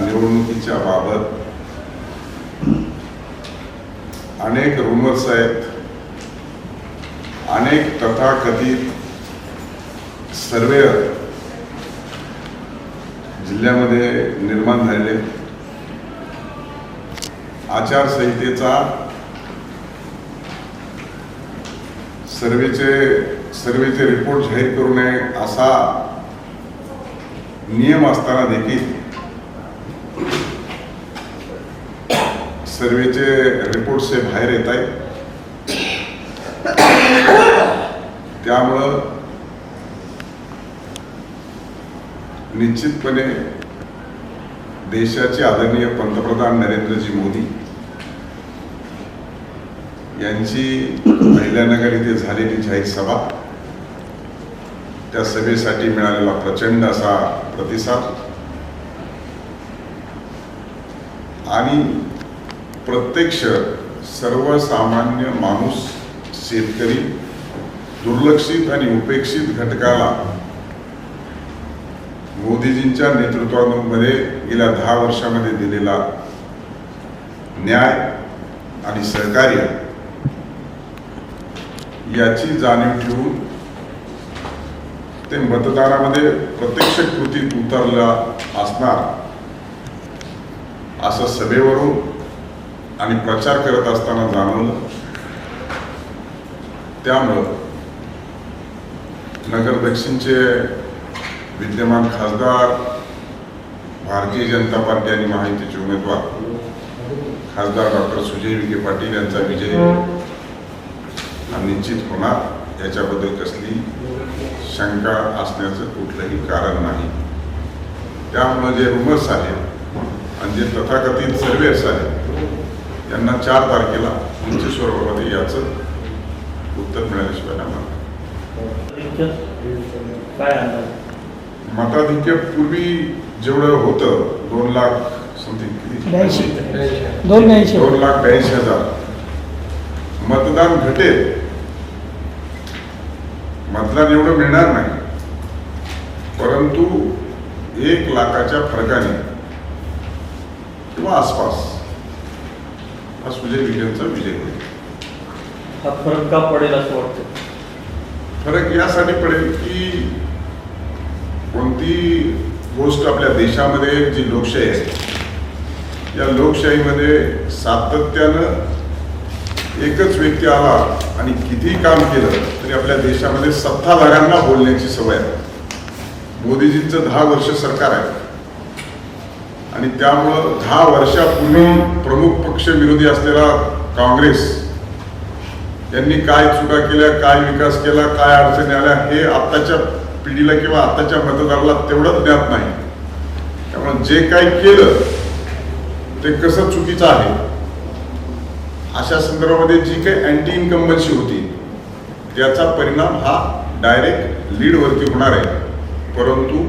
निवडणुकीच्या बाबत अनेक रुमर्स आहेत. अनेक तथाकथित सर्वेअर जिल्ह्यामध्ये निर्माण झालेले. आचारसंहितेचा सर्वेचे सर्वेचे रिपोर्ट जाहीर करू नये असा नियम असताना देखील सर्वेचे रिपोर्ट्स हे बाहेर येत आहेत. त्यामुळं निश्चितपणे देशाचे आदरणीय पंतप्रधान नरेंद्रजी मोदी यांची अहिल्यानगर इथे झालेली जाहीर सभा त्या सभेसाठी मिळालेला प्रचंड असा प्रतिसाद आणि प्रत्यक्ष सर्वसामान्य माणूस शेतकरी दुर्लक्षित आणि उपेक्षित घटकाला मोदीजींच्या नेतृत्वामध्ये गेल्या दहा वर्षामध्ये दिलेला न्याय आणि सहकार्य याची जाणीव ठेवून ते मतदानामध्ये प्रत्यक्ष कृतीत उतरला असणार असं सभेवरून आणि प्रचार करत असताना जाणवलं त्यामुळं नगर दक्षिणचे विद्यमान खासदार भारतीय जनता पार्टी आणि महायुतीचे उमेदवार खासदार डॉक्टर सुजय विखे पाटील यांचा विजय हा निश्चित होणार याच्याबद्दल कसली शंका असण्याचं कुठलंही कारण नाही. त्यामुळं जे रुमर्स आहेत आणि जे तथाकथित सर्वेस आहेत त्यांना चार तारखेला उंच स्वरूपामध्ये याचं उत्तर मिळाल्याशिवाय नाही. मिळणार. काय अंदाज? मताधिक्य पूर्वी जेवढं होतं दोन लाख समथिंग किती. दोन दोन लाख ब्याऐंशी हजार. मतदान घटेल. मतदान एवढं मिळणार नाही. परंतु एक लाखाच्या फरकाने किंवा आसपास हा सुजय विजयचा विजय. होईल हा फरक का पडेल असं वाटतं फरक यासाठी पडेल की कोणती गोष्ट आपल्या देशामध्ये जी लोकशाही आहे या लोकशाहीमध्ये सातत्यानं एकच व्यक्ती आला आणि किती काम केलं तरी आपल्या देशामध्ये सत्ताधाऱ्यांना बोलण्याची सवय आहे. मोदीजींचं दहा वर्ष सरकार आहे. आणि त्यामुळं दहा वर्षापूर्वी प्रमुख पक्ष विरोधी असलेला काँग्रेस यांनी काय चुका केल्या काय विकास केला काय अडचणी आल्या हे आत्ताच्या पिढीला किंवा आत्ताच्या मतदाराला तेवढंच ज्ञात नाही. त्यामुळे जे काही केलं ते कसं चुकीचं आहे अशा संदर्भामध्ये जी काही अँटी इन्कम्बन्सी होती त्याचा परिणाम हा डायरेक्ट लीडवरती होणार आहे. परंतु